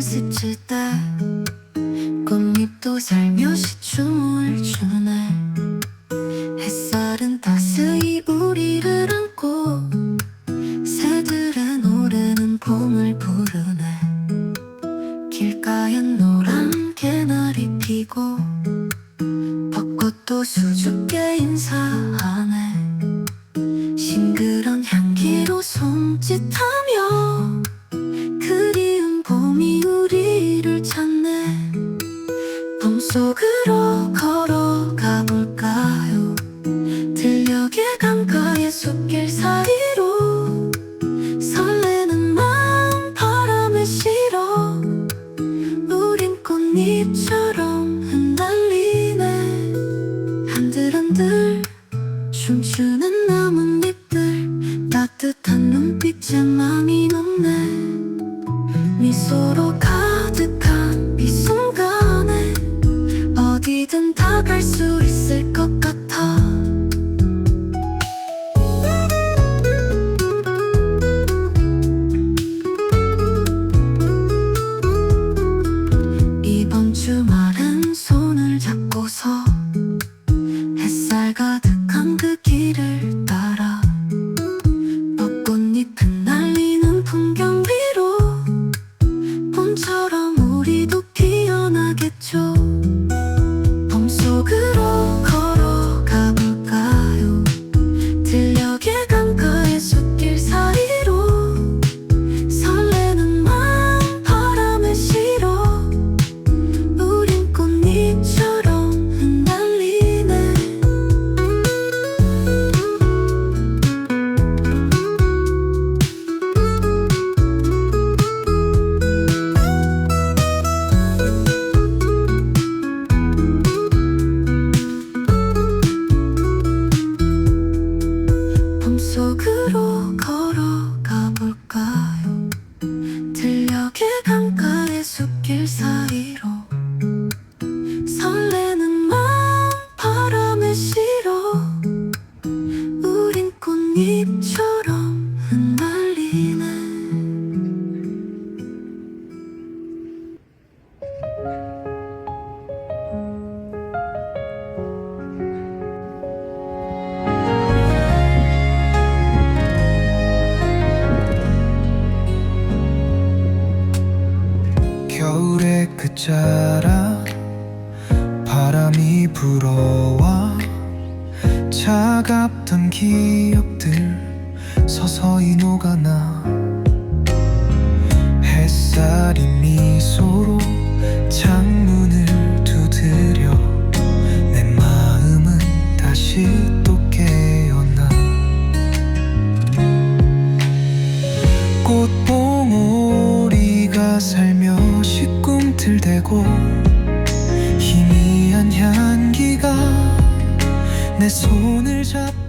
연습칠 때 꽃잎도 살며시 춤을 추네. 햇살은 따스히 우리를 안고 새들의 노래는 봄을 부르네. 길가엔 노란 개나리 피고 벚꽃도 수줍게 인사하네. 싱그런 향기로 손짓하 속으로 걸어가 볼까요? 들녘의 강가의 숲길 사이로 설레는 마음 바람에 실어 우린 꽃잎처럼 흩날리네. 한들한들 춤추는 나뭇잎들 따뜻한 눈빛에 맘이 녹네. 미소로 어디든 다 갈 수 있을 것 같아. 이번 주말은 손을 잡고서 꽃잎처럼 흩날리네. 겨울의 끝자락 바람이 불어와 차갑던 기억들 서서히 녹아나. 햇살이 미소로 창문을 두드려 내 마음은 다시 또 깨어나. 꽃봉오리가 살며시 꿈틀대고 손을 잡